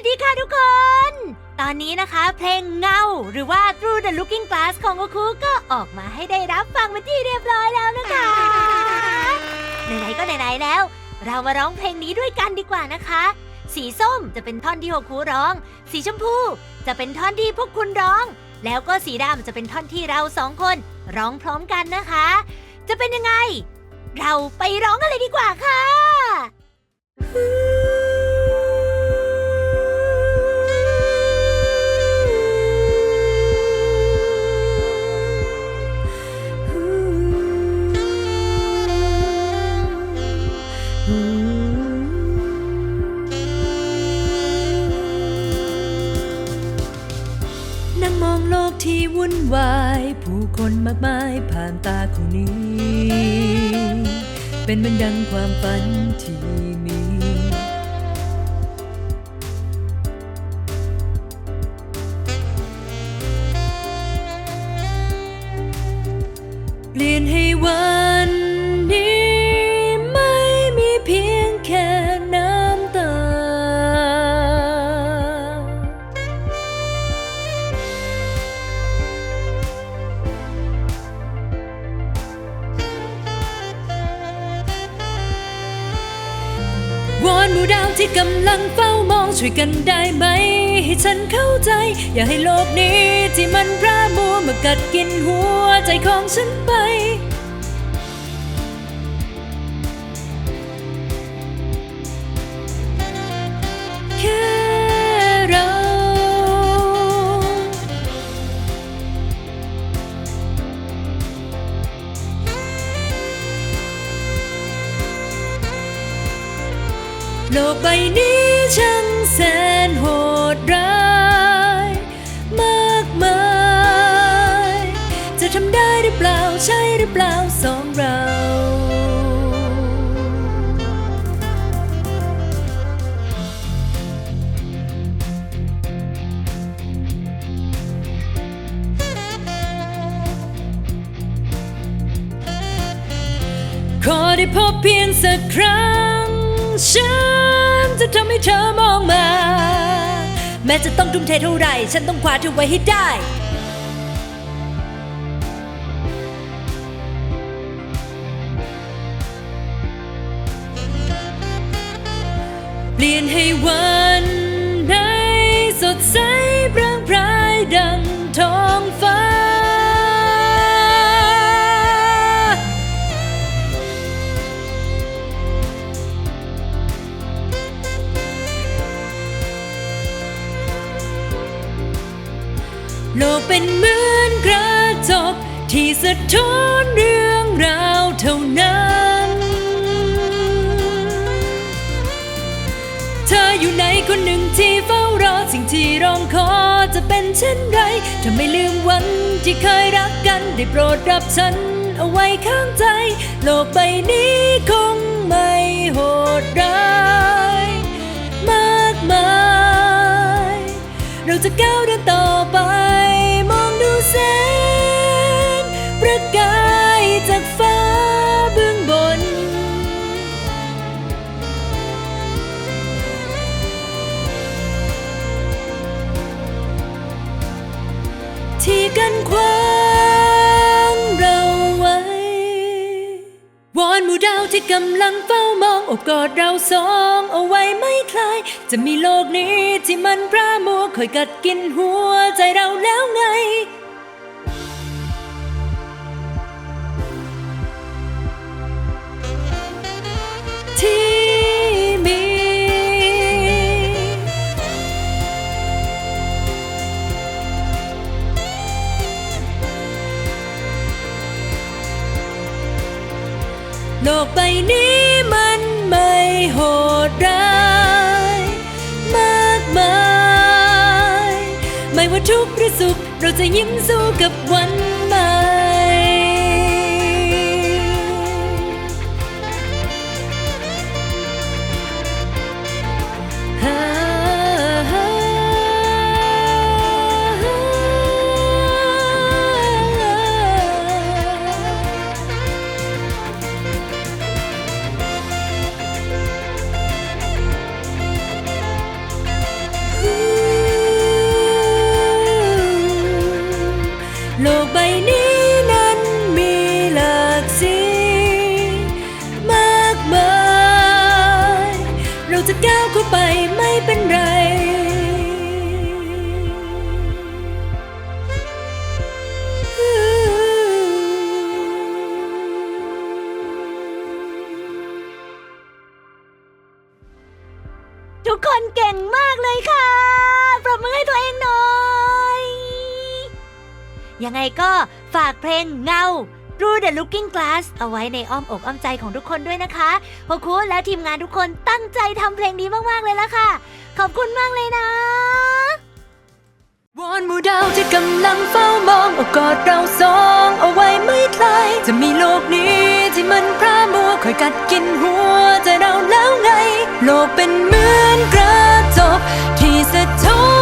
สดีค่ะทุกคน ตอนนี้นะคะเพลงเงา หรือว่า Through the Looking Glass ของโอคุก็ออกมาให้ได้รับฟังเป็นที่เรียบร้อยแล้วนะคะ ไหนๆก็ไหนๆแล้ว เรามาร้องเพลงนี้ด้วยกันดีกว่านะคะ สีส้มจะเป็นท่อนที่โอคุร้อง สีชมพูจะเป็นท่อนที่พวกคุณร้อง แล้วก็สีดำจะเป็นท่อนที่เราสองคน ร้องพร้อมกันนะคะ จะเป็นยังไง เราไปร้องกันเลยดีกว่าค่ะ ที่วุ่นวาย ผู้คนมากมายผ่านตาคนนี้ เป็นเหมือนดังความฝันที่มี ที่กำลังเฝ้ามองช่วยกันได้ไหม ให้ฉันเข้าใจ อย่าให้โลกนี้ที่มันพระมัวมากัดกินหัวใจของฉันไป โลกใบนี้ช่างแสนโหดร้ายมากมาย จะทำได้หรือเปล่าใช่หรือเปล่าสองเราขอได้พบเพียงสักครั้งฉัน จะทำให้เธอมองมา แม้จะต้องทุ่มเทเท่าไหร่ ฉันต้องคว้าเธอไว้ให้ได้เปลี่ยนให้วันไห โลกเป็นเหมือนกระจก ที่สะท้อนเรื่องราวเท่านั้น เธออยู่ในคนหนึ่งที่เฝ้ารอ สิ่งที่ร้องขอจะเป็นเช่นไรถ้าไม่ลืมวันที่เคยรักกันได้โปรดรับฉันเอาไว้ข้างใจ โลกใบนี้คงไม่โหดร้าย มากมาย เราจะก้าว ระกายจากฟ้าเบื้องบน ที่กันขวางเราไว้ วอนหมู่ดาวที่กำลังเฝ้ามองอบกอดเราสองเอาไว้ไม่คลาย จะมีโลกนี้ที่มันพร่ามัวคอยกัดกินหัวใจเราแล้วไง โลกใบนี้มันไม่โหดร้ายมากมาย ไม่ว่าทุกข์หรือสุข เราจะยิ้มสู้กับวัน เข้าไปไม่เป็นไรทุกคนเก่งมากเลยค่ะ ปรบมือให้ตัวเองหน่อย ยังไงก็ฝากเพลงเงา Through the Looking Glass เอาไว้ในอ้อมอกอ้อมใจของทุกคนด้วยนะคะโฮคุและทีมงานทุกคนตั้งใจทำเพลงนี้มากๆเลยละค่ะ ขอบคุณมากเลยนะ วอนหมู่ดาวที่กำลังเฝ้ามองโอบกอดเราสองเอาไว้ไม่ไกลจะมีโลกนี้ที่มันพร่ามัวคอยกัดกินหัวใจเราแล้วไง โลกเป็นเหมือนกระจกที่สะท้อน